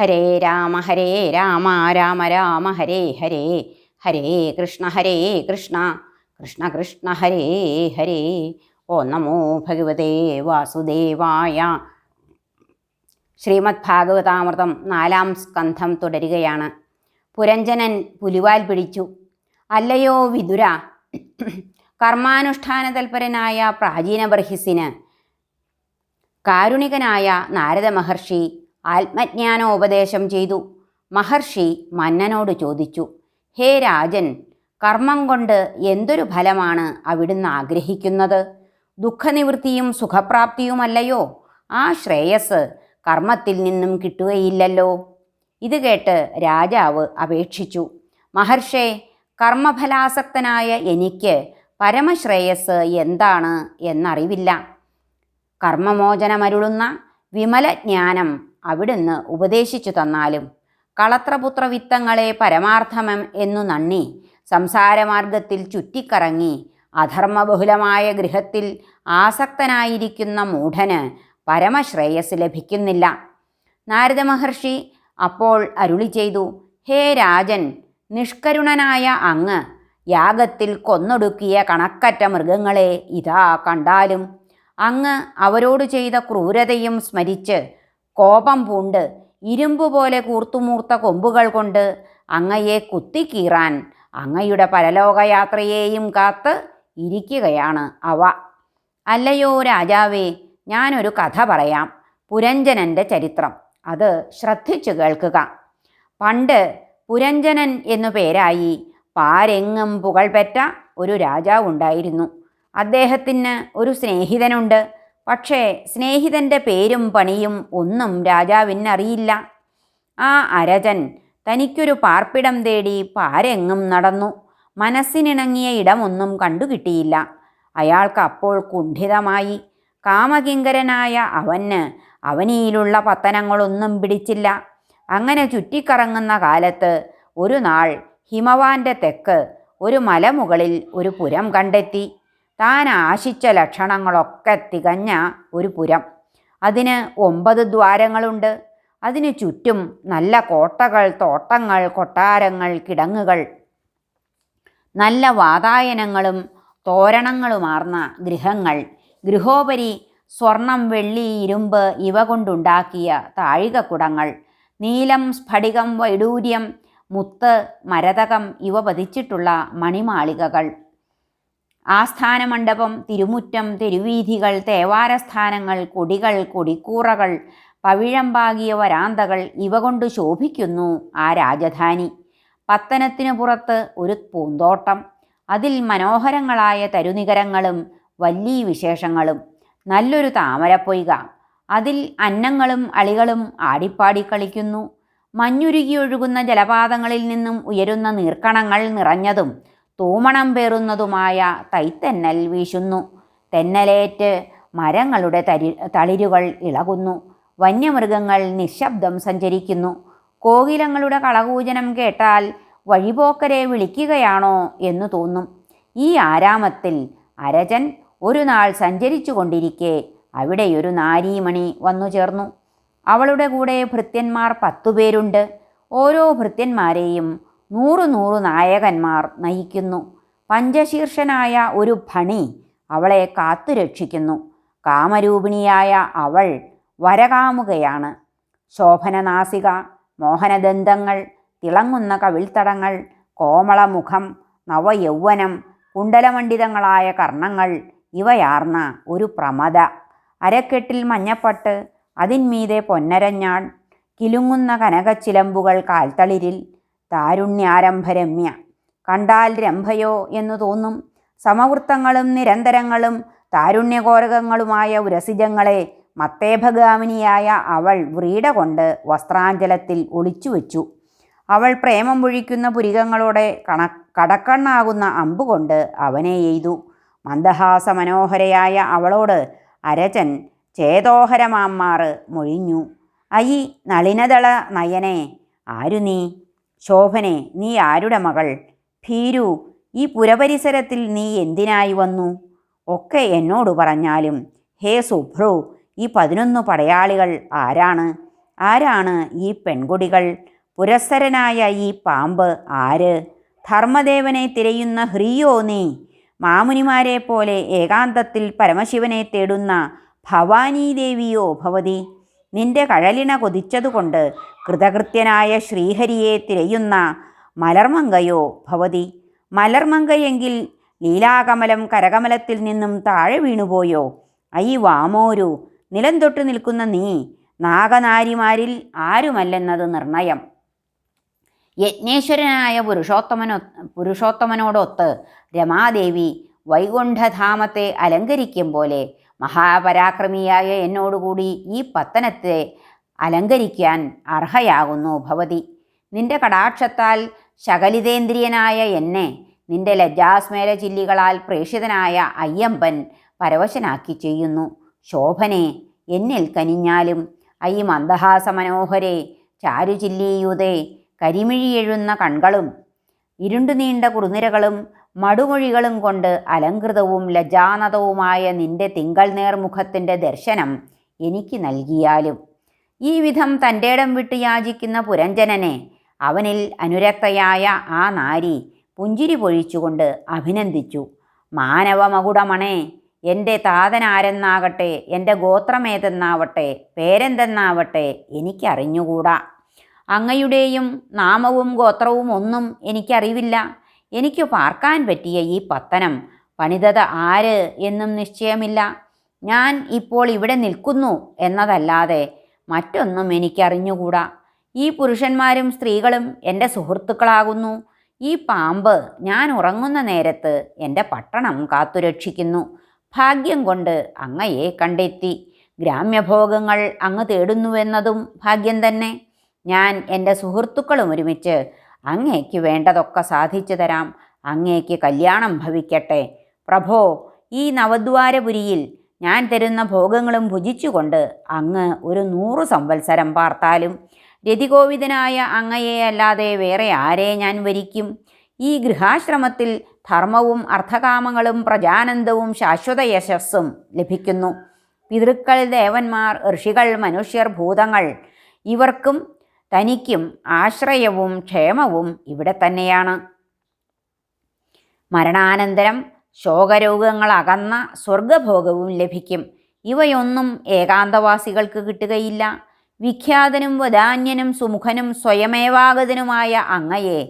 ഹരേ രാമ ഹരേ രാമ രാമ രാമ ഹരേ ഹരേ ഹരേ കൃഷ്ണ ഹരേ കൃഷ്ണ കൃഷ്ണ കൃഷ്ണ ഹരേ ഹരേ. ഓ നമോ ഭഗവതേ വാസുദേവായ. ശ്രീമദ് ഭാഗവതാമൃതം നാലാം സ്കന്ധം തുടരുകയാണ്. പുരഞ്ജനൻ പുലിവാൽ പിടിച്ചു. അല്ലയോ വിതുര കർമാനുഷ്ഠാന തൽപരനായ പ്രാചീന ബർഹിസിന് കാരുണികനായ നാരദ മഹർഷി ആത്മജ്ഞാനോപദേശം ചെയ്തു. മഹർഷി മന്നനോട് ചോദിച്ചു ഹേ രാജൻ കർമ്മം കൊണ്ട് എന്തൊരു ഫലമാണ് അവിടുന്ന് ആഗ്രഹിക്കുന്നത്? ദുഃഖനിവൃത്തിയും സുഖപ്രാപ്തിയുമല്ലയോ? ആ ശ്രേയസ് കർമ്മത്തിൽ നിന്നും കിട്ടുകയില്ലല്ലോ. ഇത് കേട്ട് രാജാവ് അപേക്ഷിച്ചു മഹർഷേ കർമ്മഫലാസക്തനായ എനിക്ക് പരമശ്രേയസ് എന്താണ് എന്നറിവില്ല. കർമ്മമോചനമരുളുന്ന വിമലജ്ഞാനം അവിടുന്ന് ഉപദേശിച്ചു തന്നാലും കളത്രപുത്ര വിത്തങ്ങളെ പരമാർത്ഥമം എന്നു നണ്ണി സംസാരമാർഗത്തിൽ ചുറ്റിക്കറങ്ങി അധർമ്മബഹുലമായ ഗൃഹത്തിൽ ആസക്തനായിരിക്കുന്ന മൂഢന് പരമശ്രേയസ് ലഭിക്കുന്നില്ല. നാരദ മഹർഷി അപ്പോൾ അരുളി ചെയ്തു ഹേ രാജൻ നിഷ്കരുണനായ അങ്ങ് യാഗത്തിൽ കൊന്നൊടുക്കിയ കണക്കറ്റ മൃഗങ്ങളെ ഇതാ കണ്ടാലും? അങ്ങ് അവരോട് ചെയ്ത ക്രൂരതയും സ്മരിച്ച് കോപം പൂണ്ട്. ഇരുമ്പ് പോലെ കൂർത്തുമൂർത്ത കൊമ്പുകൾ കൊണ്ട് അങ്ങയെ കുത്തിക്കീറാൻ അങ്ങയുടെ പരലോകയാത്രയെയും കാത്ത് ഇരിക്കുകയാണ് അവ. അല്ലയോ രാജാവേ ഞാനൊരു കഥ പറയാം. പുരഞ്ജനന്റെ ചരിത്രം. അത് ശ്രദ്ധിച്ചു കേൾക്കുക. പണ്ട് പുരഞ്ജനൻ എന്നു പേരായി പാരെങ്ങും പുകൾപെറ്റ ഒരു രാജാവുണ്ടായിരുന്നു. അദ്ദേഹത്തിന് ഒരു സ്നേഹിതനുണ്ട്. പക്ഷേ സ്നേഹിതന്റെ പേരും പണിയും ഒന്നും രാജാവിന് അറിയില്ല ആ അരജൻ തനിക്കൊരു പാർപ്പിടം തേടി പാരെങ്ങും നടന്നു. മനസ്സിനിണങ്ങിയ ഇടമൊന്നും കണ്ടുകിട്ടിയില്ല. അയാൾക്ക് അപ്പോൾ കുണ്ഠിതമായി. കാമകിങ്കരനായ അവന് അവനിയിലുള്ള പത്തനങ്ങളൊന്നും പിടിച്ചില്ല. അങ്ങനെ ചുറ്റിക്കറങ്ങുന്ന കാലത്ത് ഒരു നാൾ ഹിമവാന്റെ തെക്ക് ഒരു മലമുകളിൽ ഒരു പുരം കണ്ടെത്തി. താൻ ആശിച്ച ലക്ഷണങ്ങളൊക്കെ തികഞ്ഞ ഒരു പുരം. അതിന് ഒമ്പത് ദ്വാരങ്ങളുണ്ട്. അതിന് ചുറ്റും നല്ല കോട്ടകൾ തോട്ടങ്ങൾ കൊട്ടാരങ്ങൾ കിടങ്ങുകൾ. നല്ല വാതായനങ്ങളും തോരണങ്ങളുമാർന്ന ഗൃഹങ്ങൾ. ഗൃഹോപരി സ്വർണം വെള്ളി ഇരുമ്പ് ഇവ കൊണ്ടുണ്ടാക്കിയ താഴികക്കുടങ്ങൾ. നീലം സ്ഫടികം വൈഡൂര്യം മുത്ത് മരതകം ഇവ പതിച്ചിട്ടുള്ള മണിമാളികകൾ. ആസ്ഥാനമണ്ഡപം തിരുമുറ്റം തെരുവീഥികൾ തേവാരസ്ഥാനങ്ങൾ കൊടികൾ കൊടിക്കൂറകൾ പവിഴമ്പാകിയ വരാന്തകൾ ഇവ കൊണ്ട് ശോഭിക്കുന്നു ആ രാജധാനി. പത്തനത്തിനു പുറത്ത് ഒരു പൂന്തോട്ടം അതിൽ മനോഹരങ്ങളായ തരുനികരങ്ങളും വല്ലീ വിശേഷങ്ങളും. നല്ലൊരു താമരപ്പൊയ്ക അതിൽ അന്നങ്ങളും അളികളും ആടിപ്പാടി കളിക്കുന്നു. മഞ്ഞുരുകി ഒഴുകുന്ന ജലപാതങ്ങളിൽ നിന്നും ഉയരുന്ന നീർക്കണങ്ങൾ നിറഞ്ഞതും തൂമണം പേറുന്നതുമായ തൈത്തെന്നൽ വീശുന്നു. തെന്നലേറ്റ് മരങ്ങളുടെ തരി തളിരുകൾ ഇളകുന്നു. വന്യമൃഗങ്ങൾ നിശബ്ദം സഞ്ചരിക്കുന്നു. കോകിലങ്ങളുടെ കളകൂജനം കേട്ടാൽ വഴിപോക്കരെ വിളിക്കുകയാണോ എന്നു തോന്നും. ഈ ആരാമത്തിൽ അരജൻ ഒരു നാൾ സഞ്ചരിച്ചു കൊണ്ടിരിക്കെ അവിടെയൊരു നാരീമണി വന്നു ചേർന്നു. അവളുടെ കൂടെ ഭൃത്യന്മാർ പത്തുപേരുണ്ട് ഓരോ ഭൃത്യന്മാരെയും നൂറു നൂറു നായകന്മാർ നയിക്കുന്നു. പഞ്ചശീർഷനായ ഒരു ഭണി അവളെ കാത്തുരക്ഷിക്കുന്നു കാമരൂപിണിയായ അവൾ വരകാമുകയാണ്. ശോഭനനാസിക മോഹനദന്തങ്ങൾ തിളങ്ങുന്ന കവിൾത്തടങ്ങൾ കോമളമുഖം നവയൗവനം കുണ്ടലമണ്ഡിതങ്ങളായ കർണങ്ങൾ ഇവയാർന്ന ഒരു പ്രമദ. അരക്കെട്ടിൽ മഞ്ഞപ്പട്ട് അതിന്മീതെ പൊന്നരഞ്ഞാൾ കിലുങ്ങുന്ന കനകച്ചിലമ്പുകൾ കാൽത്തളിരിൽ താരുണ്യാരംഭരമ്യ. കണ്ടാൽ രംഭയോ എന്നു തോന്നും. സമവൃത്തങ്ങളും നിരന്തരങ്ങളും താരുണ്യകോരകങ്ങളുമായ ഉരസിജങ്ങളെ മത്തേഭഗാമിനിയായ അവൾ വ്രീട കൊണ്ട് വസ്ത്രാഞ്ചലത്തിൽ ഒളിച്ചുവെച്ചു. അവൾ പ്രേമം പൊഴിക്കുന്ന പുരികങ്ങളോടെ കണ കടക്കണ്ണാകുന്ന അമ്പുകൊണ്ട് അവനെ എയ്തു. മന്ദഹാസ മനോഹരയായ അവളോട് അരചൻ ചേതോഹരമാമ്മാറ് മൊഴിഞ്ഞു. അയി നളിനദള നയനെ ആരു നീ? ശോഭനെ നീ ആരുടെ മകൾ? ഭീരു ഈ പുരപരിസരത്തിൽ നീ എന്തിനായി വന്നു? ഒക്കെ എന്നോട് പറഞ്ഞാലും ഹേ സുഭ്രു ഈ പതിനൊന്ന് പടയാളികൾ ആരാണ്? ആരാണ് ഈ പെൺകുടികൾ? പുരസ്സരനായ ഈ പാമ്പ് ആര്? ധർമ്മദേവനെ തിരയുന്ന ഹ്രീയോ നീ? മാമുനിമാരെ പോലെ ഏകാന്തത്തിൽ പരമശിവനെ തേടുന്ന ഭവാനീദേവിയോ ഭവതി? നിന്റെ കഴലിണ കൊതിച്ചതുകൊണ്ട് കൃതകൃത്യനായ ശ്രീഹരിയെ തിരയുന്ന മലർമങ്കയോ ഭവതി. മലർമങ്കയെങ്കിൽ ലീലാകമലം കരകമലത്തിൽ നിന്നും താഴെ വീണുപോയോ? ഐ വാമോരു നിലം തൊട്ട് നിൽക്കുന്ന നീ നാഗനാരിമാരിൽ ആരുമല്ലെന്നത് നിർണയം. യജ്ഞേശ്വരനായ പുരുഷോത്തമനോ പുരുഷോത്തമനോടൊത്ത് രമാദേവി വൈകുണ്ഠധാമത്തെ അലങ്കരിക്കും പോലെ മഹാപരാക്രമിയായ എന്നോടുകൂടി ഈ പത്തനത്തെ അലങ്കരിക്കാൻ അർഹയാകുന്നു ഭവതി. നിന്റെ കടാക്ഷത്താൽ ശകലിതേന്ദ്രിയനായ എന്നെ നിന്റെ ലജ്ജാസ്മേല ചില്ലികളാൽ പ്രേഷിതനായ അയ്യമ്പൻ പരവശനാക്കി ചെയ്യുന്നു. ശോഭനെ എന്നിൽ കനിഞ്ഞാലും ഐ മന്ദഹാസമനോഹരെ ചാരുചില്ലിയുതേ കരിമിഴിയെഴുന്ന കൺകളും ഇരുണ്ടു നീണ്ട കുറുനിരകളും മടുമൊഴികളും കൊണ്ട് അലങ്കൃതവും ലജ്ജാനതവുമായ നിന്റെ തിങ്കൾ നേർമുഖത്തിന്റെ ദർശനം എനിക്ക് നൽകിയാലും ഈ വിധം തന്റെ ഇടം വിട്ട് യാചിക്കുന്ന പുരഞ്ജനനെ അവനിൽ അനുരക്തയായ ആ നാരി പുഞ്ചിരി പൊഴിച്ചുകൊണ്ട് അഭിനന്ദിച്ചു. മാനവമകുടമണേ എന്റെ താതനാരെന്നാകട്ടെ എന്റെ ഗോത്രമേതെന്നാവട്ടെ പേരെന്തെന്നാവട്ടെ എനിക്കറിഞ്ഞുകൂടാ. അങ്ങയുടെയും നാമവും ഗോത്രവും ഒന്നും എനിക്കറിവില്ല. എനിക്ക് പാർക്കാൻ പറ്റിയ ഈ പത്തനം പണിതത് ആര് എന്നും നിശ്ചയമില്ല. ഞാൻ ഇപ്പോൾ ഇവിടെ നിൽക്കുന്നു എന്നതല്ലാതെ മറ്റൊന്നും എനിക്കറിഞ്ഞുകൂടാ. ഈ പുരുഷന്മാരും സ്ത്രീകളും എന്റെ സുഹൃത്തുക്കളാകുന്നു. ഈ പാമ്പ് ഞാൻ ഉറങ്ങുന്ന നേരത്ത് എന്റെ പട്ടണം കാത്തുരക്ഷിക്കുന്നു. ഭാഗ്യം കൊണ്ട് അങ്ങയെ കണ്ടെത്തി. ഗ്രാമ്യഭോഗങ്ങൾ അങ്ങ് തേടുന്നുവെന്നതും ഭാഗ്യം തന്നെ. ഞാൻ എന്റെ സുഹൃത്തുക്കളും ഒരുമിച്ച് അങ്ങേക്ക് വേണ്ടതൊക്കെ സാധിച്ചു തരാം. അങ്ങേക്ക് കല്യാണം ഭവിക്കട്ടെ. പ്രഭോ ഈ നവദ്വാരപുരിയിൽ ഞാൻ തരുന്ന ഭോഗങ്ങളും ഭുജിച്ചുകൊണ്ട് അങ്ങ് ഒരു നൂറു സംവത്സരം പാർത്താലും രതികോവിതനായ അങ്ങയെ അല്ലാതെ വേറെ ആരെ ഞാൻ വരിക്കും? ഈ ഗൃഹാശ്രമത്തിൽ ധർമ്മവും അർത്ഥകാമങ്ങളും പ്രജാനന്ദവും ശാശ്വത യശസ്സും ലഭിക്കുന്നു. പിതൃക്കൾ ദേവന്മാർ ഋഷികൾ മനുഷ്യർ ഭൂതങ്ങൾ ഇവർക്കും തനിക്കും ആശ്രയവും ക്ഷേമവും ഇവിടെ തന്നെയാണ്. മരണാനന്തരം ശോകരോഗങ്ങൾ അകന്ന സ്വർഗഭോഗവും ലഭിക്കും. ഇവയൊന്നും ഏകാന്തവാസികൾക്ക് കിട്ടുകയില്ല. വിഖ്യാതനും വദാന്യനും സുമുഖനും സ്വയമേവാഗതനുമായ അങ്ങയെ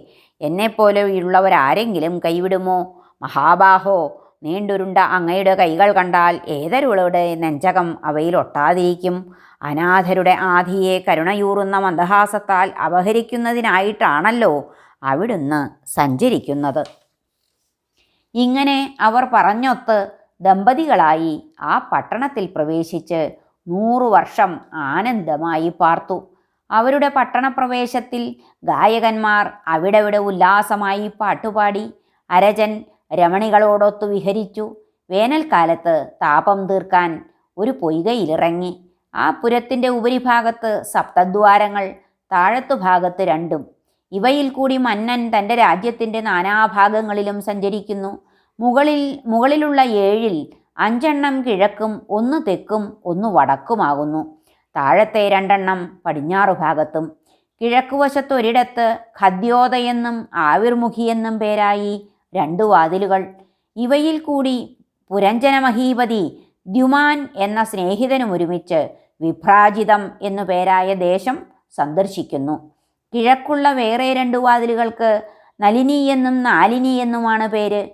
എന്നെപ്പോലെയുള്ളവരാരെങ്കിലും കൈവിടുമോ? മഹാബാഹോ നീണ്ടുരുണ്ട അങ്ങയുടെ കൈകൾ കണ്ടാൽ ഏതരുളുടെ നെഞ്ചകം അവയിൽ ഒട്ടാതിരിക്കും. അനാഥരുടെ ആധിയെ കരുണയൂറുന്ന മന്ദഹാസത്താൽ അപഹരിക്കുന്നതിനായിട്ടാണല്ലോ അവിടുന്ന് സഞ്ചരിക്കുന്നത്. ഇങ്ങനെ അവർ പറഞ്ഞൊത്ത് ദമ്പതികളായി ആ പട്ടണത്തിൽ പ്രവേശിച്ച് നൂറു വർഷം ആനന്ദമായി പാർത്തു. അവരുടെ പട്ടണപ്രവേശത്തിൽ ഗായകന്മാർ അവിടെവിടെ ഉല്ലാസമായി പാട്ടുപാടി അരജൻ രമണികളോടൊത്തു വിഹരിച്ചു. വേനൽക്കാലത്ത് താപം തീർക്കാൻ ഒരു പൊയ്കയിലിറങ്ങി. ആ പുരത്തിന്റെ ഉപരിഭാഗത്ത് സപ്തദ്വാരങ്ങൾ താഴത്തു ഭാഗത്ത് രണ്ടും ഇവയിൽ കൂടി മന്നൻ തന്റെ രാജ്യത്തിന്റെ നാനാഭാഗങ്ങളിലും സഞ്ചരിക്കുന്നു. മുകളിൽ മുകളിലുള്ള ഏഴിൽ അഞ്ചെണ്ണം കിഴക്കും ഒന്ന് തെക്കും ഒന്ന് വടക്കുമാകുന്നു. താഴത്തെ രണ്ടെണ്ണം പടിഞ്ഞാറു ഭാഗത്തും. കിഴക്കുവശത്തൊരിടത്ത് ഖദ്യോതയെന്നും ആവിർമുഖിയെന്നും പേരായി രണ്ടു വാതിലുകൾ. ഇവയിൽ കൂടി പുരഞ്ജനമഹീപതി ദ്യുമാൻ എന്ന സ്നേഹിതനുമൊരുമിച്ച് വിഭ്രാജിതം എന്നു പേരായ ദേശം സന്ദർശിക്കുന്നു. കിഴക്കുള്ള വേറെ രണ്ട് വാതിലുകൾക്ക് നലിനി എന്നും നാലിനി എന്നുമാണ് പേര്.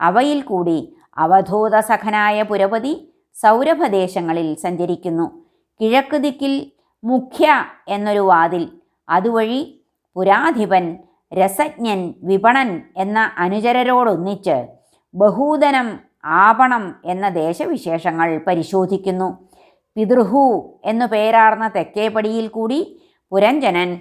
അവയിൽ കൂടി അവധൂത സഖനായ പുരപതി സൗരഭദേശങ്ങളിൽ സഞ്ചരിക്കുന്നു. കിഴക്ക് ദിക്കിൽ മുഖ്യ എന്നൊരു വാതിൽ. അതുവഴി പുരാധിപൻ രസജ്ഞൻ വിപണൻ എന്ന അനുചരരോടൊന്നിച്ച് ബഹൂതനം ആപണം എന്ന ദേശവിശേഷങ്ങൾ പരിശോധിക്കുന്നു. പിതൃഹു എന്നു പേരാർന്ന തെക്കേപ്പടിയിൽ കൂടി പുരഞ്ജനൻ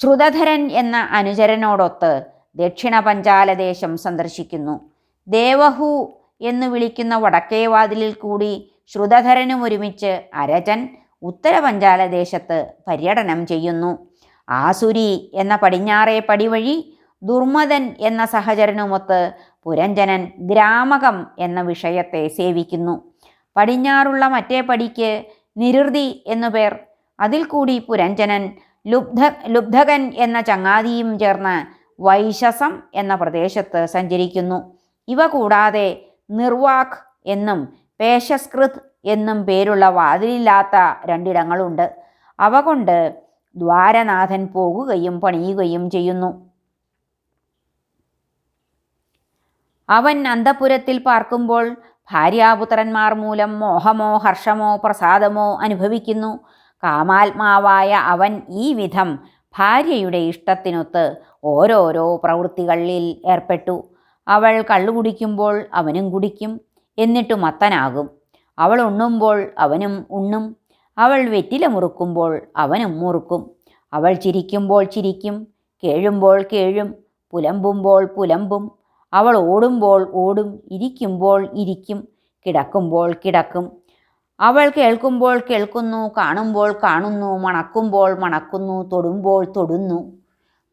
ശ്രുതധരൻ എന്ന അനുചരനോടൊത്ത് ദക്ഷിണ പഞ്ചാലദേശം സന്ദർശിക്കുന്നു. ദേവഹു എന്ന് വിളിക്കുന്ന വടക്കേ വാതിലിൽ കൂടി ശ്രുതധരനും ഒരുമിച്ച് അരജൻ ഉത്തര പഞ്ചാലദേശത്ത് പര്യടനം ചെയ്യുന്നു. ആസുരി എന്ന പടിഞ്ഞാറേ പടിവഴി ദുർമദൻ എന്ന സഹചരനുമൊത്ത് പുരഞ്ജനൻ ഗ്രാമകം എന്ന വിഷയത്തെ സേവിക്കുന്നു. പടിഞ്ഞാറുള്ള മറ്റേ പടിക്ക് നിരുതി എന്നു പേർ. അതിൽ കൂടി പുരഞ്ജനൻ ലുബ്ധ ലുബ്ധകൻ എന്ന ചങ്ങാതിയും ചേർന്ന് വൈശസം എന്ന പ്രദേശത്ത് സഞ്ചരിക്കുന്നു. ഇവ കൂടാതെ നിർവാക് എന്നും പേശസ്കൃത് എന്നും പേരുള്ള വാതിലില്ലാത്ത രണ്ടിടങ്ങളുണ്ട്. അവ കൊണ്ട് ദ്വാരനാഥൻ പോകുകയും പണിയുകയും ചെയ്യുന്നു. അവൻ അന്തപുരത്തിൽ പാർക്കുമ്പോൾ ഭാര്യാപുത്രന്മാർ മൂലം മോഹമോ ഹർഷമോ പ്രസാദമോ അനുഭവിക്കുന്നു. കാമാത്മാവായ അവൻ ഈ വിധം ഭാര്യയുടെ ഇഷ്ടത്തിനൊത്ത് ഓരോരോ പ്രവൃത്തികളിൽ ഏർപ്പെട്ടു. അവൾ കള്ളു കുടിക്കുമ്പോൾ അവനും കുടിക്കും എന്നിട്ട് മത്തനാകും അവൾ ഉണ്ണുമ്പോൾ അവനും ഉണ്ണും അവൾ വെറ്റില മുറുക്കുമ്പോൾ അവനും മുറുക്കും. അവൾ ചിരിക്കുമ്പോൾ ചിരിക്കും കേഴുമ്പോൾ കേഴും പുലമ്പുമ്പോൾ പുലമ്പും. അവൾ ഓടുമ്പോൾ ഓടും ഇരിക്കുമ്പോൾ ഇരിക്കും കിടക്കുമ്പോൾ കിടക്കും. അവൾ കേൾക്കുമ്പോൾ കേൾക്കുന്നു കാണുമ്പോൾ കാണുന്നു മണക്കുമ്പോൾ മണക്കുന്നു തൊടുമ്പോൾ തൊടുന്നു.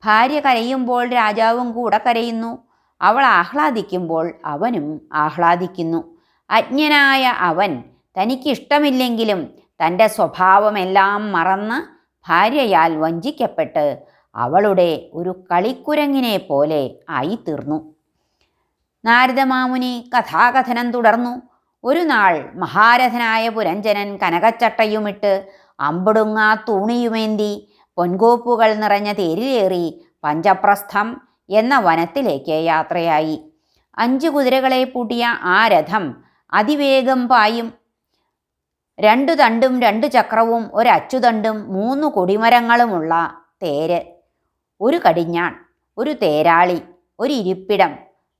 ഭാര്യ കരയുമ്പോൾ രാജാവും കൂടെ കരയുന്നു. അവൾ ആഹ്ലാദിക്കുമ്പോൾ അവനും ആഹ്ലാദിക്കുന്നു. അജ്ഞനായ അവൻ തനിക്കിഷ്ടമില്ലെങ്കിലും തന്റെ സ്വഭാവമെല്ലാം മറന്ന് ഭാര്യയാൽ വഞ്ചിക്കപ്പെട്ട് അവളുടെ ഒരു കളിക്കുരങ്ങിനെ പോലെ ആയിത്തീർന്നു. നാരദമാമുനി കഥാകഥനം തുടർന്നു. ഒരു നാൾ മഹാരഥനായ പുരഞ്ജനൻ കനകച്ചട്ടയുമിട്ട് അമ്പടുങ്ങാ തൂണിയുമേന്തി പൊൻകോപ്പുകൾ നിറഞ്ഞ തേരിലേറി പഞ്ചപ്രസ്ഥം എന്ന വനത്തിലേക്ക് യാത്രയായി. അഞ്ച് കുതിരകളെ പൂട്ടിയ ആ രഥം അതിവേഗം പായും. രണ്ടു തണ്ടും രണ്ടു ചക്രവും ഒരച്ചുതണ്ടും മൂന്ന് കൊടിമരങ്ങളുമുള്ള തേര്. ഒരു കടിഞ്ഞാൺ ഒരു തേരാളി ഒരു ഇരിപ്പിടം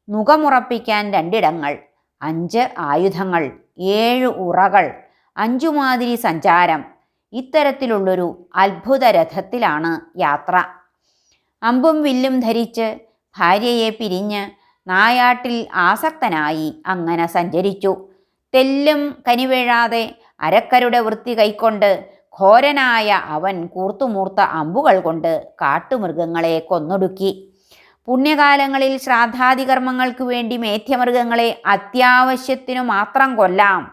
മുഖമുറപ്പിക്കാൻ രണ്ടിടങ്ങൾ. അഞ്ച് ആയുധങ്ങൾ ഏഴ് ഉറകൾ അഞ്ചുമാതിരി സഞ്ചാരം. ഇത്തരത്തിലുള്ളൊരു അത്ഭുത രഥത്തിലാണ് യാത്ര. അമ്പും വില്ലും ധരിച്ച് ഭാര്യയെ പിരിഞ്ഞ് നായാട്ടിൽ ആസക്തനായി അങ്ങനെ സഞ്ചരിച്ചു. തെല്ലും കനിവീഴാതെ അരക്കരുടെ വൃത്തി കൈക്കൊണ്ട് ഘോരനായ അവൻ കൂർത്തുമൂർത്ത അമ്പുകൾ കൊണ്ട് കാട്ടുമൃഗങ്ങളെ കൊന്നൊടുക്കി. പുണ്യകാലങ്ങളിൽ ശ്രാദ്ധാതികർമ്മങ്ങൾക്ക് വേണ്ടി മേധ്യമൃഗങ്ങളെ അത്യാവശ്യത്തിനു മാത്രം കൊല്ലാം.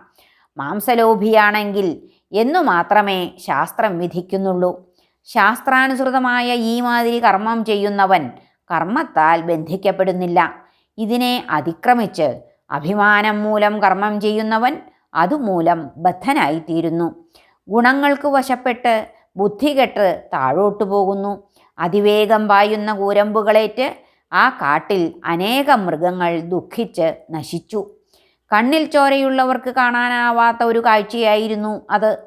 മാംസലോഭിയാണെങ്കിൽ എന്നു മാത്രമേ ശാസ്ത്രം വിധിക്കുന്നുള്ളൂ. ശാസ്ത്രാനുസൃതമായ ഈ മാതിരി കർമ്മം ചെയ്യുന്നവൻ കർമ്മത്താൽ ബന്ധിക്കപ്പെടുന്നില്ല. ഇതിനെ അതിക്രമിച്ച് അഭിമാനം മൂലം കർമ്മം ചെയ്യുന്നവൻ അതുമൂലം ബദ്ധനായിത്തീരുന്നു. ഗുണങ്ങൾക്ക് വശപ്പെട്ട് ബുദ്ധികെട്ട് താഴോട്ടു പോകുന്നു. അതിവേഗം പായുന്ന കൂരമ്പുകളേറ്റ് ആ കാട്ടിൽ അനേകം മൃഗങ്ങൾ ദുഃഖിച്ച് നശിച്ചു. കണ്ണിൽ ചോരയുള്ളവർക്ക് കാണാനാവാത്ത ഒരു കാഴ്ചയായിരുന്നു അത്.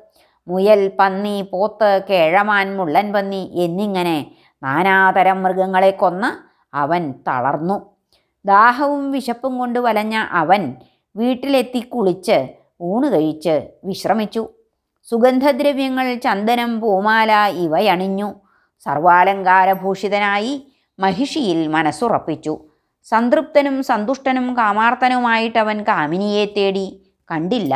മുയൽ പന്നി പോത്ത് കേഴമാൻ മുള്ളൻ പന്നി എന്നിങ്ങനെ നാനാതരം മൃഗങ്ങളെ കൊന്ന് അവൻ തളർന്നു. ദാഹവും വിശപ്പും കൊണ്ട് വലഞ്ഞ അവൻ വീട്ടിലെത്തി കുളിച്ച് ഊണ് കഴിച്ച് വിശ്രമിച്ചു. സുഗന്ധദ്രവ്യങ്ങൾ ചന്ദനം പൂമാല ഇവയണിഞ്ഞു. സർവാലങ്കാരഭൂഷിതനായി മഹിഷിയിൽ മനസ്സുറപ്പിച്ചു. സംതൃപ്തനും സന്തുഷ്ടനും കാമാർത്തനുമായിട്ടവൻ കാമിനിയെ തേടി കണ്ടില്ല.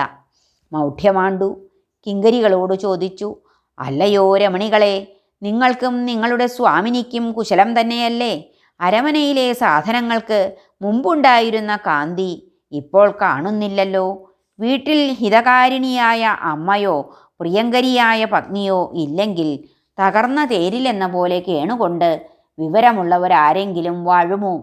മൗഢ്യമാണ്ടു. കിങ്കരികളോട് ചോദിച്ചു അല്ലയോ രമണികളെ നിങ്ങൾക്കും നിങ്ങളുടെ സ്വാമിനിക്കും കുശലം തന്നെയല്ലേ? അരമനയിലെ സാധനങ്ങൾക്ക് മുമ്പുണ്ടായിരുന്ന കാന്തി ഇപ്പോൾ കാണുന്നില്ലല്ലോ. വീട്ടിൽ ഹിതകാരിണിയായ അമ്മയോ പ്രിയങ്കരിയായ പത്നിയോ ഇല്ലെങ്കിൽ തകർന്ന തേരിലെന്ന പോലെ കേണുകൊണ്ട് വിവരമുള്ളവരാരെങ്കിലും വാഴുമോ?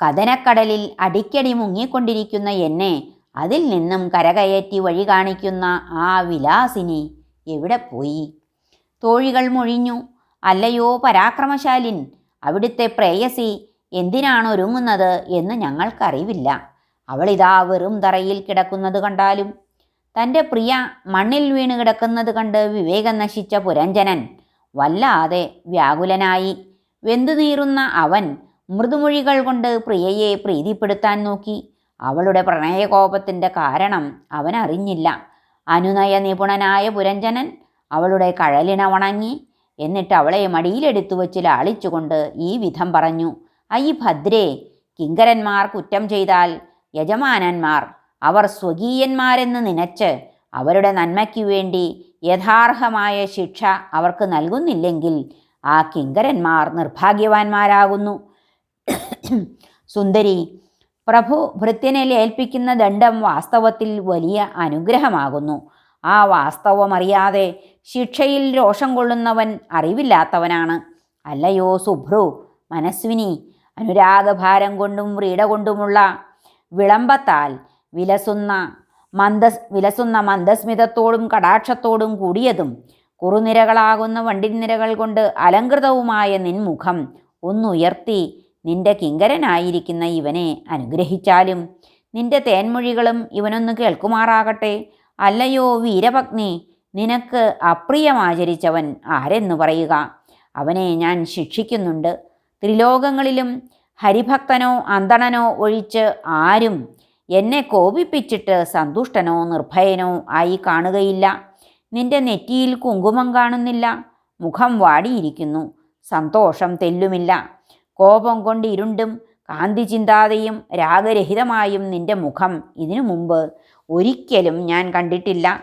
കഥനക്കടലിൽ അടിക്കടി മുങ്ങിക്കൊണ്ടിരിക്കുന്ന എന്നെ അതിൽ നിന്നും കരകയറ്റി വഴി കാണിക്കുന്ന ആ വിലാസിനി എവിടെ പോയി? തോഴികൾ മൊഴിഞ്ഞു അല്ലയോ പരാക്രമശാലിൻ അവിടുത്തെ പ്രേയസി എന്തിനാണ് ഒരുങ്ങുന്നത് എന്ന് ഞങ്ങൾക്കറിവില്ല. അവളിതാ വെറും തറയിൽ കിടക്കുന്നത് കണ്ടാലും തന്റെ പ്രിയ മണ്ണിൽ വീണ് കിടക്കുന്നത് കണ്ട് വിവേകം നശിച്ച പുരഞ്ജനൻ വല്ലാതെ വ്യാകുലനായി. വെന്തുനീറുന്ന അവൻ മൃദുമൊഴികൾ കൊണ്ട് പ്രിയയെ പ്രീതിപ്പെടുത്താൻ നോക്കി. അവളുടെ പ്രണയകോപത്തിന്റെ കാരണം അവൻ അറിഞ്ഞില്ല അനുനയ നിപുണനായ പുരഞ്ജനൻ അവളുടെ കഴലിണ ഉണങ്ങി എന്നിട്ട് അവളെ മടിയിലെടുത്തു വച്ച് ലാളിച്ചുകൊണ്ട് ഈ വിധം പറഞ്ഞു. ഐ ഭദ്രേ കിങ്കരന്മാർ കുറ്റം ചെയ്താൽ യജമാനന്മാർ അവർ സ്വകീയന്മാരെന്ന് നനച്ച് അവരുടെ നന്മയ്ക്കു വേണ്ടി യഥാർഹമായ ശിക്ഷ അവർക്ക് നൽകുന്നില്ലെങ്കിൽ ആ കിങ്കരന്മാർ നിർഭാഗ്യവാന്മാരാകുന്നു. സുന്ദരി പ്രഭു ഭൃത്യനെ ഏൽപ്പിക്കുന്ന ദണ്ഡം വാസ്തവത്തിൽ വലിയ അനുഗ്രഹമാകുന്നു. ആ വാസ്തവമറിയാതെ ശിക്ഷയിൽ രോഷം കൊള്ളുന്നവൻ അറിവില്ലാത്തവനാണ്. അല്ലയോ സുഭ്രു മനസ്വിനി അനുരാഗഭാരം കൊണ്ടും വ്രീഡ കൊണ്ടുമുള്ള വിളമ്പത്താൽ വിലസുന്ന മന്ദസ് വിലസുന്ന മന്ദസ്മിതത്തോടും കടാക്ഷത്തോടും കൂടിയതും കുറുനിരകളാകുന്ന വണ്ടിനിരകൾ കൊണ്ട് അലങ്കൃതവുമായ നിൻമുഖം ഒന്നുയർത്തി നിന്റെ കിങ്കരനായിരിക്കുന്ന ഇവനെ അനുഗ്രഹിച്ചാലും നിന്റെ തേൻമൊഴികളും ഇവനൊന്ന് കേൾക്കുമാറാകട്ടെ. അല്ലയോ വീരപത്നി നിനക്ക് അപ്രിയമാചരിച്ചവൻ ആരെന്ന് പറയുക. അവനെ ഞാൻ ശിക്ഷിക്കുന്നുണ്ട്. ത്രിലോകങ്ങളിലും ഹരിഭക്തനോ അന്തണനോ ഒഴിച്ച് ആരും എന്നെ കോപിപ്പിച്ചിട്ട് സന്തുഷ്ടനോ നിർഭയനോ ആയി കാണുകയില്ല. നിന്റെ നെറ്റിയിൽ കുങ്കുമം കാണുന്നില്ല. മുഖം വാടിയിരിക്കുന്നു. സന്തോഷം തെല്ലുമില്ല. കോപം കൊണ്ട് ഇരുണ്ടും കാന്തി ചിന്താതെയും രാഗരഹിതമായും നിന്റെ മുഖം ഇതിനു മുമ്പ് ഒരിക്കലും ഞാൻ കണ്ടിട്ടില്ല.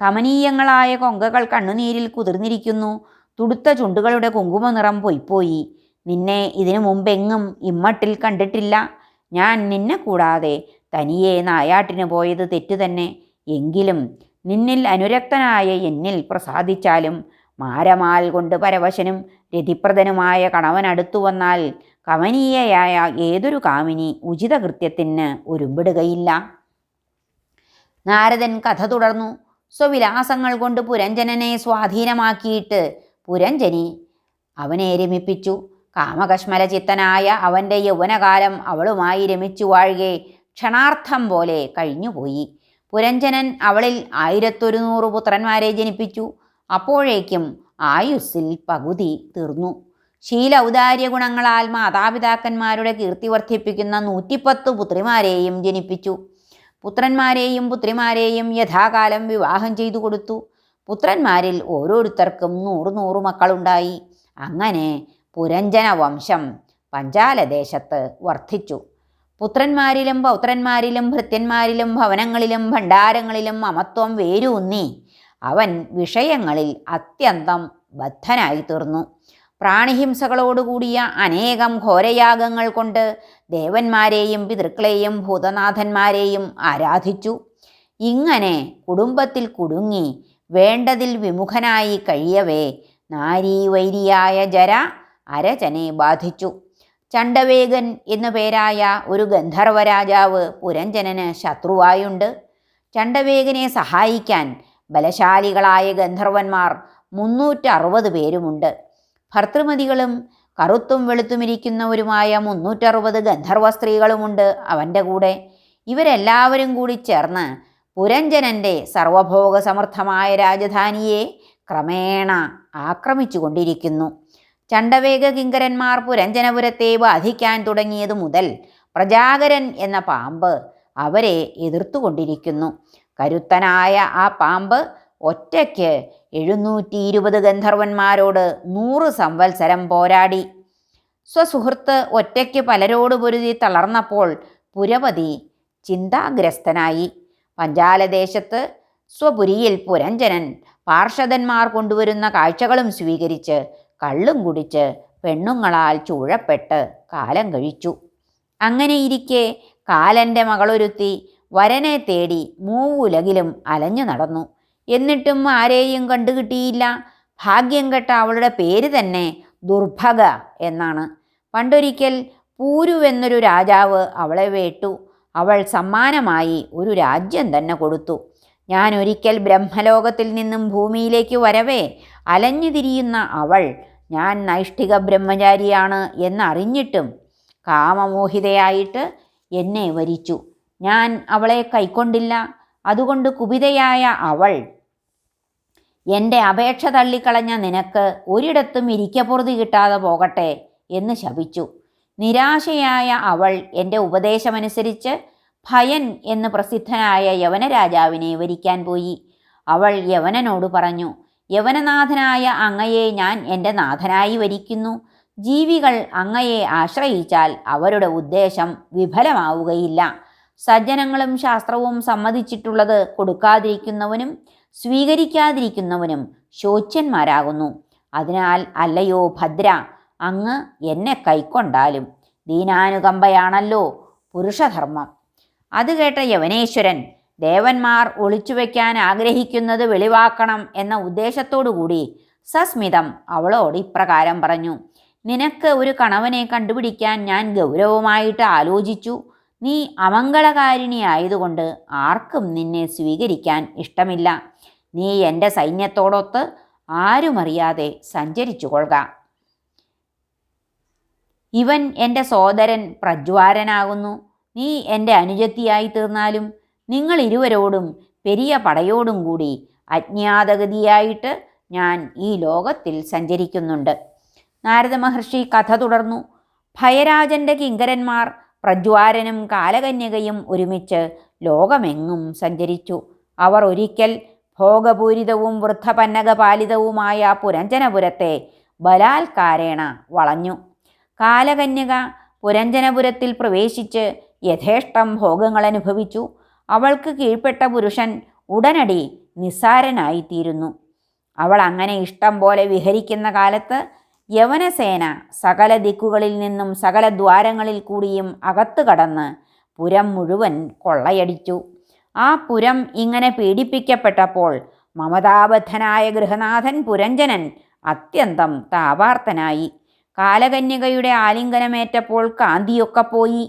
കമനീയങ്ങളായ കൊങ്കകൾ കണ്ണുനീരിൽ കുതിർന്നിരിക്കുന്നു. തുടുത്ത ചുണ്ടുകളുടെ കുങ്കുമ നിറം പൊയ്പോയി. നിന്നെ ഇതിനു മുമ്പെങ്ങും ഇമ്മട്ടിൽ കണ്ടിട്ടില്ല. ഞാൻ നിന്നെ കൂടാതെ തനിയെ നായാട്ടിന് പോയത് തെറ്റു തന്നെ. എങ്കിലും നിന്നിൽ അനുരക്തനായ എന്നിൽ പ്രസാദിച്ചാലും മാരമാൽ കൊണ്ട് പരവശനും രതിപ്രദനുമായ കണവൻ അടുത്തു വന്നാൽ കമനീയയായ ഏതൊരു കാമിനി ഉചിത കൃത്യത്തിന് ഒരുമ്പിടുകയില്ല. നാരദൻ കഥ തുടർന്നു. സ്വവിലാസങ്ങൾ കൊണ്ട് പുരഞ്ജനനെ സ്വാധീനമാക്കിയിട്ട് പുരഞ്ജനി അവനെ രമിപ്പിച്ചു. കാമകശ്മല ചിത്തനായ അവന്റെ യൗവനകാലം അവളുമായി രമിച്ചു വാഴുകെ ക്ഷണാർത്ഥം പോലെ കഴിഞ്ഞുപോയി. പുരഞ്ജനൻ അവളിൽ ആയിരത്തൊരുന്നൂറ് പുത്രന്മാരെ ജനിപ്പിച്ചു. അപ്പോഴേക്കും ആയുസ്സിൽ പകുതി തീർന്നു. ശീല ഔദാര്യ ഗുണങ്ങളാൽ മാതാപിതാക്കന്മാരുടെ കീർത്തി വർദ്ധിപ്പിക്കുന്ന നൂറ്റിപ്പത്ത് പുത്രിമാരെയും ജനിപ്പിച്ചു. പുത്രന്മാരെയും പുത്രിമാരെയും യഥാകാലം വിവാഹം ചെയ്തു കൊടുത്തു. പുത്രന്മാരിൽ ഓരോരുത്തർക്കും നൂറ് നൂറ് മക്കളുണ്ടായി. അങ്ങനെ പുരഞ്ജന വംശം പഞ്ചാലദേശത്ത് വർദ്ധിച്ചു. പുത്രന്മാരിലും പൗത്രന്മാരിലും ഭൃത്യന്മാരിലും ഭവനങ്ങളിലും ഭണ്ഡാരങ്ങളിലും അമത്വം വേരൂന്നി. അവൻ വിഷയങ്ങളിൽ അത്യന്തം ബദ്ധനായി തീർന്നു പ്രാണിഹിംസകളോടുകൂടിയ അനേകം ഘോരയാഗങ്ങൾ കൊണ്ട് ദേവന്മാരെയും പിതൃക്കളെയും ഭൂതനാഥന്മാരെയും ആരാധിച്ചു. ഇങ്ങനെ കുടുംബത്തിൽ കുടുങ്ങി വേണ്ടതിൽ വിമുഖനായി കഴിയവേ നാരീവൈരിയായ ജര അരചനെ ബാധിച്ചു. ചണ്ഡവേഗൻ എന്നു പേരായ ഒരു ഗന്ധർവരാജാവ് പുരഞ്ജനന് ശത്രുവായുണ്ട്. ചണ്ഡവേഗനെ സഹായിക്കാൻ ബലശാലികളായ ഗന്ധർവന്മാർ മുന്നൂറ്ററുപത് പേരുമുണ്ട്. ഭർത്തൃമതികളും കറുത്തും വെളുത്തുമിരിക്കുന്നവരുമായ മുന്നൂറ്ററുപത് ഗന്ധർവ സ്ത്രീകളുമുണ്ട് അവന്റെ കൂടെ. ഇവരെല്ലാവരും കൂടി ചേർന്ന് പുരഞ്ജനന്റെ സർവഭോഗ സമർത്ഥമായ രാജധാനിയെ ക്രമേണ ആക്രമിച്ചു കൊണ്ടിരിക്കുന്നു ചണ്ഡവേഗ കിങ്കരന്മാർ പുരഞ്ജനപുരത്തെ ബാധിക്കാൻ തുടങ്ങിയതു മുതൽ പ്രജാകരൻ എന്ന പാമ്പ് അവരെ എതിർത്തുകൊണ്ടിരിക്കുന്നു. കരുത്തനായ ആ പാമ്പ് ഒറ്റയ്ക്ക് എഴുന്നൂറ്റി ഇരുപത് ഗന്ധർവന്മാരോട് നൂറ് സംവത്സരം പോരാടി. സ്വസുഹൃത്ത് ഒറ്റയ്ക്ക് പലരോട് പൊരുതി തളർന്നപ്പോൾ പുരപതി ചിന്താഗ്രസ്തനായി. പഞ്ചാലദേശത്ത് സ്വപുരിയിൽ പുരഞ്ജനൻ പാർഷദന്മാർ കൊണ്ടുവരുന്ന കാഴ്ചകളും സ്വീകരിച്ച് കള്ളും കുടിച്ച് പെണ്ണുങ്ങളാൽ ചൂഴപ്പെട്ട് കാലം കഴിച്ചു. അങ്ങനെയിരിക്കെ കാലന്റെ മകളൊരുത്തി വരനെ തേടി മൂവുലകിലും അലഞ്ഞു നടന്നു. എന്നിട്ടും ആരെയും കണ്ടുകിട്ടിയില്ല. ഭാഗ്യം കെട്ട അവളുടെ പേര് തന്നെ ദുർഭഗ എന്നാണ്. പണ്ടൊരിക്കൽ പൂരു എന്നൊരു രാജാവ് അവളെ വേട്ടു. അവൾ സമ്മാനമായി ഒരു രാജ്യം തന്നെ കൊടുത്തു. ഞാൻ ഒരിക്കൽ ബ്രഹ്മലോകത്തിൽ നിന്നും ഭൂമിയിലേക്ക് വരവേ അലഞ്ഞു തിരിയുന്ന അവൾ ഞാൻ നൈഷ്ഠിക ബ്രഹ്മചാരിയാണ് എന്നറിഞ്ഞിട്ടും കാമമോഹിതയായിട്ട് എന്നെ വരിച്ചു. ഞാൻ അവളെ കൈക്കൊണ്ടില്ല. അതുകൊണ്ട് കുപിതയായ അവൾ എന്റെ അപേക്ഷ തള്ളിക്കളഞ്ഞ നിനക്ക് ഒരിടത്തും ഇരിക്കപ്പുറതി കിട്ടാതെ പോകട്ടെ എന്ന് ശപിച്ചു. നിരാശയായ അവൾ എന്റെ ഉപദേശമനുസരിച്ച് ഭയൻ എന്ന് പ്രസിദ്ധനായ യവനരാജാവിനെ വരിക്കാൻ പോയി. അവൾ യവനനോട് പറഞ്ഞു യവനനാഥനായ അങ്ങയെ ഞാൻ എന്റെ നാഥനായി വരിക്കുന്നു. ജീവികൾ അങ്ങയെ ആശ്രയിച്ചാൽ അവരുടെ ഉദ്ദേശം വിഫലമാവുകയില്ല. സജ്ജനങ്ങളും ശാസ്ത്രവും സമ്മതിച്ചിട്ടുള്ളത് കൊടുക്കാതിരിക്കുന്നവനും സ്വീകരിക്കാതിരിക്കുന്നവനും ശോച്യന്മാരാകുന്നു. അതിനാൽ അല്ലയോ ഭദ്ര അങ്ങ് എന്നെ കൈക്കൊണ്ടാലും ദീനാനുകമ്പയാണല്ലോ പുരുഷധർമ്മം. അത് കേട്ട യവനേശ്വരൻ ദേവന്മാർ ഒളിച്ചുവെക്കാൻ ആഗ്രഹിക്കുന്നത് വെളിവാക്കണം എന്ന ഉദ്ദേശത്തോടു കൂടി സസ്മിതം അവളോട് ഇപ്രകാരം പറഞ്ഞു നിനക്ക് ഒരു കണവനെ കണ്ടുപിടിക്കാൻ ഞാൻ ഗൗരവമായിട്ട് ആലോചിച്ചു. നീ അമംഗളകാരിണിയായതുകൊണ്ട് ആർക്കും നിന്നെ സ്വീകരിക്കാൻ ഇഷ്ടമില്ല. നീ എന്റെ സൈന്യത്തോടൊത്ത് ആരുമറിയാതെ സഞ്ചരിച്ചു കൊള്ളുക ഇവൻ എന്റെ സോദരൻ പ്രജ്വാരനാകുന്നു നീ എന്റെ അനുജത്തിയായി തീർന്നാലും നിങ്ങൾ ഇരുവരോടും പെരിയ പടയോടും കൂടി അജ്ഞാതഗതിയായിട്ട് ഞാൻ ഈ ലോകത്തിൽ സഞ്ചരിക്കുന്നുണ്ട്. നാരദ മഹർഷി കഥ തുടർന്നു. ഭയരാജന്റെ കിങ്കരന്മാർ പ്രജ്വാരനും കാലകന്യകയും ഒരുമിച്ച് ലോകമെങ്ങും സഞ്ചരിച്ചു. അവർ ഒരിക്കൽ ഭോഗപൂരിതവും വൃദ്ധപന്നകപാലിതവുമായ പുരഞ്ജനപുരത്തെ ബലാൽക്കാരേണ വളഞ്ഞു. കാലകന്യക പുരഞ്ജനപുരത്തിൽ പ്രവേശിച്ച് യഥേഷ്ടം ഭോഗങ്ങൾ അനുഭവിച്ചു അവൾക്ക് കീഴ്പ്പെട്ട പുരുഷൻ ഉടനടി നിസ്സാരനായിത്തീരുന്നു. അവൾ അങ്ങനെ ഇഷ്ടം പോലെ വിഹരിക്കുന്ന കാലത്ത് യവനസേന സകല ദിക്കുകളിൽ നിന്നും സകല ദ്വാരങ്ങളിൽ കൂടിയും അകത്തു കടന്ന് പുരം മുഴുവൻ കൊള്ളയടിച്ചു. ആ പുരം ഇങ്ങനെ പീഡിപ്പിക്കപ്പെട്ടപ്പോൾ മമതാബദ്ധനായ ഗൃഹനാഥൻ പുരഞ്ജനൻ അത്യന്തം താപാർത്തനായി കാലകന്യകയുടെ ആലിംഗനമേറ്റപ്പോൾ കാന്തിയൊക്കെ പോയി.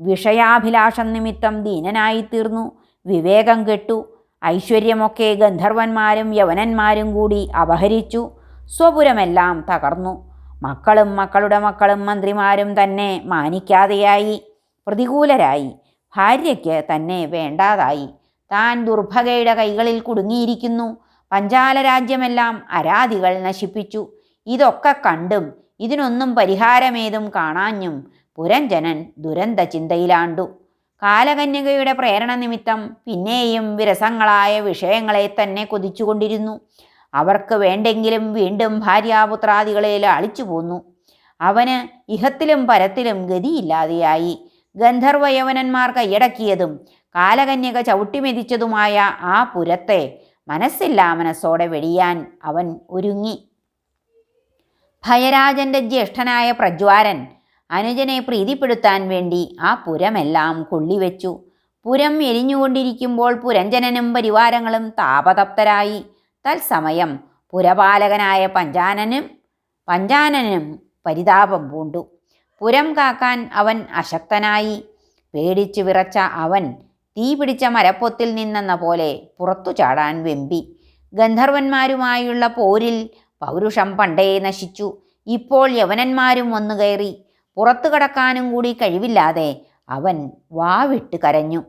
വിഷയാഭിലാഷം നിമിത്തം ദീനനായിത്തീർന്നു. വിവേകം കെട്ടു. ഐശ്വര്യമൊക്കെ ഗന്ധർവന്മാരും യവനന്മാരും കൂടി അപഹരിച്ചു. സ്വപുരമെല്ലാം തകർന്നു. മക്കളും മക്കളുടെ മക്കളും മന്ത്രിമാരും തന്നെ മാനിക്കാതെയായി. പ്രതികൂലരായി. ഭാര്യയ്ക്ക് തന്നെ വേണ്ടാതായി. താൻ ദുർഭഗയുടെ കൈകളിൽ കുടുങ്ങിയിരിക്കുന്നു. പഞ്ചാല രാജ്യമെല്ലാം അരാധികൾ നശിപ്പിച്ചു. ഇതൊക്കെ കണ്ടും ഇതിനൊന്നും പരിഹാരമേതും കാണാഞ്ഞും പുരഞ്ജനൻ ദുരന്ത ചിന്തയിലാണ്ടു. കാലകന്യകയുടെ പ്രേരണ നിമിത്തം പിന്നെയും വിരസങ്ങളായ വിഷയങ്ങളെ തന്നെ കൊതിച്ചുകൊണ്ടിരുന്നു. അവർക്ക് വേണ്ടെങ്കിലും വീണ്ടും ഭാര്യാപുത്രാദികളെ ലാളിച്ചു പോന്നു. അവന് ഇഹത്തിലും പരത്തിലും ഗതിയില്ലാതെയായി. ഗന്ധർവയവനന്മാർ കൈയടക്കിയതും കാലകന്യക ചവിട്ടിമെതിച്ചതുമായ ആ പുരത്തെ മനസ്സില്ലാ മനസ്സോടെ വെടിയാൻ അവൻ ഒരുങ്ങി. ഭയരാജന്റെ ജ്യേഷ്ഠനായ പ്രജ്വാരൻ അനുജനെ പ്രീതിപ്പെടുത്താൻ വേണ്ടി ആ പുരമെല്ലാം കൊള്ളിവെച്ചു. പുരം എരിഞ്ഞുകൊണ്ടിരിക്കുമ്പോൾ പുരഞ്ജനനും പരിവാരങ്ങളും താപതപ്തരായി. തത്സമയം പുരപാലകനായ പഞ്ചാനനും പഞ്ചാനനും പരിതാപം പൂണ്ടു. പുരം കാക്കാൻ അവൻ അശക്തനായി. പേടിച്ചു വിറച്ച അവൻ തീ പിടിച്ച മരപ്പൊത്തിൽ നിന്നെന്ന പോലെ പുറത്തു ചാടാൻ വെമ്പി. ഗന്ധർവന്മാരുമായുള്ള പോരിൽ പൗരുഷം പണ്ടേ നശിച്ചു. ഇപ്പോൾ യവനന്മാരും വന്നു കയറി പുറത്തു കടക്കാനും കൂടി കഴിവില്ലാതെ അവൻ വാവിട്ട് കരഞ്ഞു.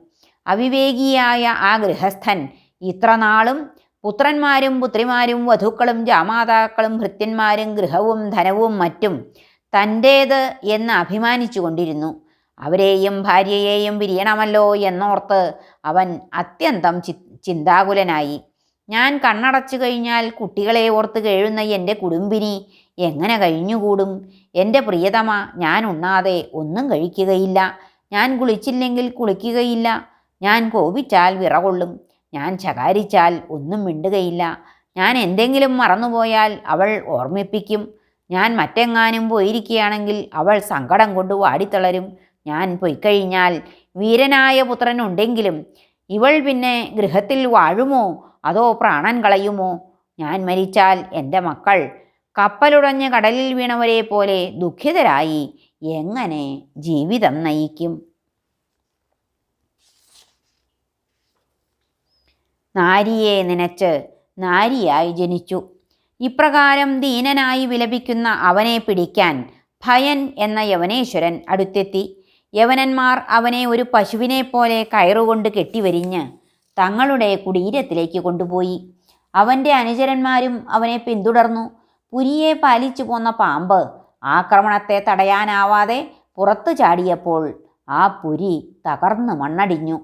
അവിവേകിയായ ആ ഗൃഹസ്ഥൻ ഇത്രനാളും പുത്രന്മാരും പുത്രിമാരും വധുക്കളും ജാമാതാക്കളും ഭൃത്യന്മാരും ഗൃഹവും ധനവും മറ്റും തന്റേത് എന്ന് അഭിമാനിച്ചു കൊണ്ടിരുന്നു. അവരെയും ഭാര്യയെയും പിരിയണമല്ലോ എന്നോർത്ത് അവൻ അത്യന്തം ചി ചിന്താകുലനായി. ഞാൻ കണ്ണടച്ചു കഴിഞ്ഞാൽ കുട്ടികളെ ഓർത്ത് കേഴുന്ന എന്റെ കുടുംബിനി എങ്ങനെ കഴിഞ്ഞുകൂടും? എന്റെ പ്രിയതമ ഞാൻ ഉണ്ണാതെ ഒന്നും കഴിക്കുകയില്ല. ഞാൻ കുളിച്ചില്ലെങ്കിൽ കുളിക്കുകയില്ല. ഞാൻ കോപിച്ചാൽ വിറകൊള്ളും. ഞാൻ ശകാരിച്ചാൽ ഒന്നും മിണ്ടുകയില്ല. ഞാൻ എന്തെങ്കിലും മറന്നുപോയാൽ അവൾ ഓർമ്മിപ്പിക്കും. ഞാൻ മറ്റെങ്ങാനും പോയിരിക്കുകയാണെങ്കിൽ അവൾ സങ്കടം കൊണ്ട് വാടിത്തളരും. ഞാൻ പൊയ്ക്കഴിഞ്ഞാൽ വീരനായ പുത്രനുണ്ടെങ്കിലും ഇവൾ പിന്നെ ഗൃഹത്തിൽ വാഴുമോ? അതോ പ്രാണൻ കളയുമോ? ഞാൻ മരിച്ചാൽ എന്റെ മക്കൾ കപ്പലുടഞ്ഞ് കടലിൽ വീണവരെ പോലെ ദുഃഖിതരായി എങ്ങനെ ജീവിതം നയിക്കും? നാരിയെ നനച്ച് നാരിയായി ജനിച്ചു. ഇപ്രകാരം ദീനനായി വിലപിക്കുന്ന അവനെ പിടിക്കാൻ ഭയൻ എന്ന യവനേശ്വരൻ അടുത്തെത്തി. യവനന്മാർ അവനെ ഒരു പശുവിനെ പോലെ കയറുകൊണ്ട് കെട്ടിവരിഞ്ഞ് തങ്ങളുടെ കുടീരത്തിലേക്ക് കൊണ്ടുപോയി. അവന്റെ അനുചരന്മാരും അവനെ പിന്തുടർന്നു. പുരിയെ പാലിച്ചു പോന്ന പാമ്പ് ആക്രമണത്തെ തടയാനാവാതെ പുറത്തു ചാടിയപ്പോൾ ആ പുരി തകർന്ന് മണ്ണടിഞ്ഞു.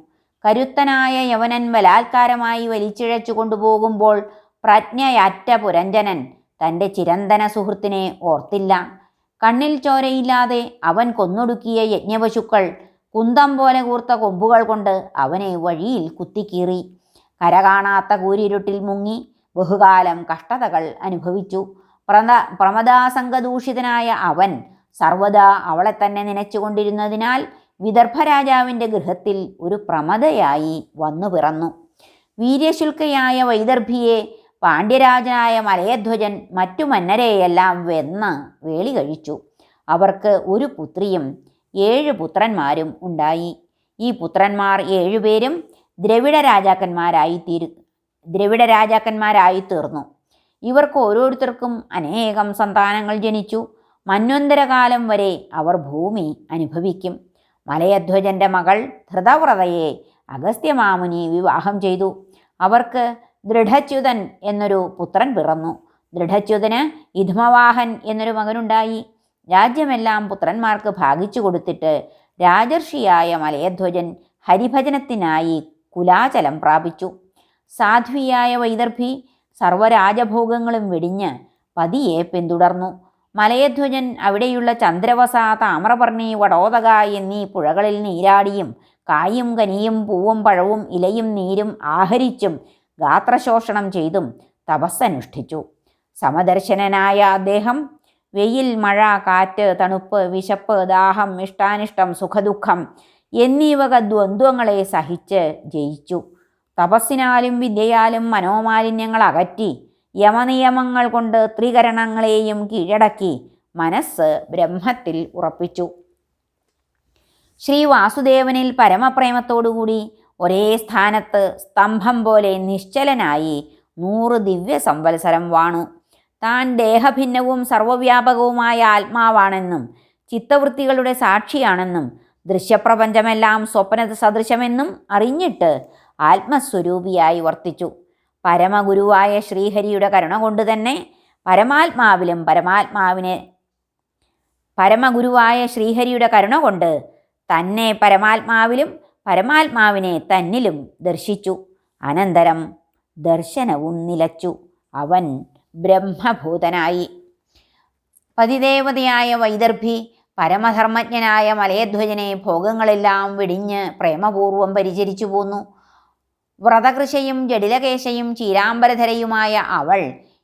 കരുത്തനായ യവനൻ ബലാത്കാരമായി വലിച്ചിഴച്ചു കൊണ്ടുപോകുമ്പോൾ പ്രജ്ഞയറ്റ പുരഞ്ജനൻ തന്റെ ചിരന്തന സുഹൃത്തിനെ ഓർത്തില്ല. കണ്ണിൽ ചോരയില്ലാതെ അവൻ കൊന്നൊടുക്കിയ യജ്ഞപശുക്കൾ കുന്തം പോലെ കൂർത്ത കൊമ്പുകൾ കൊണ്ട് അവനെ വഴിയിൽ കുത്തിക്കീറി. കരകാണാത്ത കൂരിരുട്ടിൽ മുങ്ങി ബഹുകാലം കഷ്ടതകൾ അനുഭവിച്ചു. പ്രമ പ്രമദാസംഗദൂഷിതനായ അവൻ സർവദാ അവളെ തന്നെ നനച്ചുകൊണ്ടിരുന്നതിനാൽ വിദർഭ രാജാവിന്റെ ഗൃഹത്തിൽ ഒരു പ്രമദയായി വന്നു പിറന്നു. വീര്യശുൽക്കയായ വൈദർഭിയെ പാണ്ഡ്യരാജനായ മലയധ്വജൻ മറ്റു മന്നരെയെല്ലാം വെന്ന് വേളി കഴിച്ചു. അവർക്ക് ഒരു പുത്രിയും ഏഴ് പുത്രന്മാരും ഉണ്ടായി. ഈ പുത്രന്മാർ ഏഴുപേരും ദ്രവിഡ രാജാക്കന്മാരായി തീരു ദ്രവിഡ രാജാക്കന്മാരായി തീർന്നു. ഇവർക്ക് ഓരോരുത്തർക്കും അനേകം സന്താനങ്ങൾ ജനിച്ചു. മന്വന്തരകാലം വരെ അവർ ഭൂമി അനുഭവിക്കും. മലയധ്വജന്റെ മകൾ ധൃതവ്രതയെ അഗസ്ത്യമാമുനി വിവാഹം ചെയ്തു. അവർക്ക് ദൃഢച്യുതൻ എന്നൊരു പുത്രൻ പിറന്നു. ദൃഢച്യുതന് ഇധമവാഹൻ എന്നൊരു മകനുണ്ടായി. രാജ്യമെല്ലാം പുത്രന്മാർക്ക് ഭാഗിച്ചു കൊടുത്തിട്ട് രാജർഷിയായ മലയധ്വജൻ ഹരിഭജനത്തിനായി കുലാചലം പ്രാപിച്ചു. സാധ്വിയായ വൈദർഭി സർവരാജഭോഗങ്ങളും വെടിഞ്ഞ് പതിയെ പിന്തുടർന്നു. മലയധ്വജൻ അവിടെയുള്ള ചന്ദ്രവസ താമ്രപർണി വടോദക എന്നീ പുഴകളിൽ നീരാടിയും കായും കനിയും പൂവും പഴവും ഇലയും നീരും ആഹരിച്ചും ഗാത്രശോഷണം ചെയ്തും തപസ്സനുഷ്ഠിച്ചു. സമദർശനനായ അദ്ദേഹം വെയിൽ മഴ കാറ്റ് തണുപ്പ് വിശപ്പ് ദാഹം ഇഷ്ടാനിഷ്ടം സുഖദുഃഖം എന്നീ വക ദ്വന്ദ്വങ്ങളെ സഹിച്ച് ജയിച്ചു. തപസ്സിനാലും വിദ്യയാലും മനോമാലിന്യങ്ങൾ അകറ്റി യമനിയമങ്ങൾ കൊണ്ട് ത്രികരണങ്ങളെയും കീഴടക്കി മനസ്സ് ബ്രഹ്മത്തിൽ ഉറപ്പിച്ചു. ശ്രീ വാസുദേവനിൽ പരമപ്രേമത്തോടുകൂടി ഒരേ സ്ഥാനത്ത് സ്തംഭം പോലെ നിശ്ചലനായി നൂറ് ദിവ്യ സംവത്സരം വാണു. താൻ ദേഹഭിന്നവും സർവവ്യാപകവുമായ ആത്മാവാണെന്നും ചിത്തവൃത്തികളുടെ സാക്ഷിയാണെന്നും ദൃശ്യപ്രപഞ്ചമെല്ലാം സ്വപ്ന സദൃശമെന്നും അറിഞ്ഞിട്ട് ആത്മസ്വരൂപിയായി വർത്തിച്ചു. പരമഗുരുവായ ശ്രീഹരിയുടെ കരുണ കൊണ്ട് തന്നെ പരമാത്മാവിലും പരമാത്മാവിനെ പരമഗുരുവായ ശ്രീഹരിയുടെ കരുണ കൊണ്ട് തന്നെ പരമാത്മാവിലും പരമാത്മാവിനെ തന്നിലും ദർശിച്ചു. അനന്തരം ദർശനവും നിലച്ചു. അവൻ ബ്രഹ്മഭൂതനായി. പതിദേവതയായ വൈദർഭി പരമധർമ്മജ്ഞനായ മലയധ്വജനെ ഭോഗങ്ങളെല്ലാം വെടിഞ്ഞ് പ്രേമപൂർവം പരിചരിച്ചു പോന്നു. വ്രതകൃശയും ജടിലകേശയും ചീരാമ്പരധരയുമായ അവൾ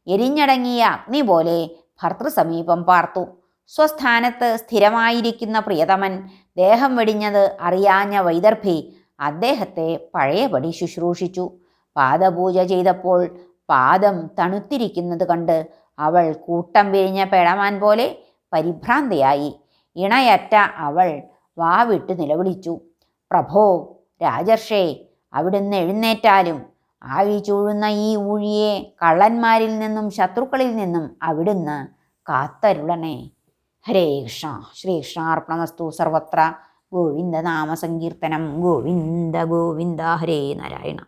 എരിഞ്ഞടങ്ങിയ അഗ്നി പോലെ ഭർത്തൃസമീപം പാർത്തു. സ്വസ്ഥാനത്ത് സ്ഥിരമായിരിക്കുന്ന പ്രിയതമൻ ദേഹം വെടിഞ്ഞത് അറിയാഞ്ഞ വൈദർഭി അദ്ദേഹത്തെ പഴയപടി ശുശ്രൂഷിച്ചു. പാദപൂജ ചെയ്തപ്പോൾ പാദം തണുത്തിരിക്കുന്നത് കണ്ട് അവൾ കൂട്ടം വിരിഞ്ഞ പെടമാൻ പോലെ പരിഭ്രാന്തിയായി. ഇണയറ്റ അവൾ വാവിട്ട് നിലവിളിച്ചു. പ്രഭോ രാജർഷേ അവിടുന്ന് എഴുന്നേറ്റാലും ആഴി ചൂഴുന്ന ഈ ഊഴിയെ കള്ളന്മാരിൽ നിന്നും ശത്രുക്കളിൽ നിന്നും അവിടുന്ന് കാത്തരുളണേ. ഹരേ കൃഷ്ണ. ശ്രീകൃഷ്ണാർപ്പണമസ്തു സർവത്ര. ഗോവിന്ദ നാമസങ്കീർത്തനം ഗോവിന്ദ ഗോവിന്ദ. ഹരേ നാരായണ.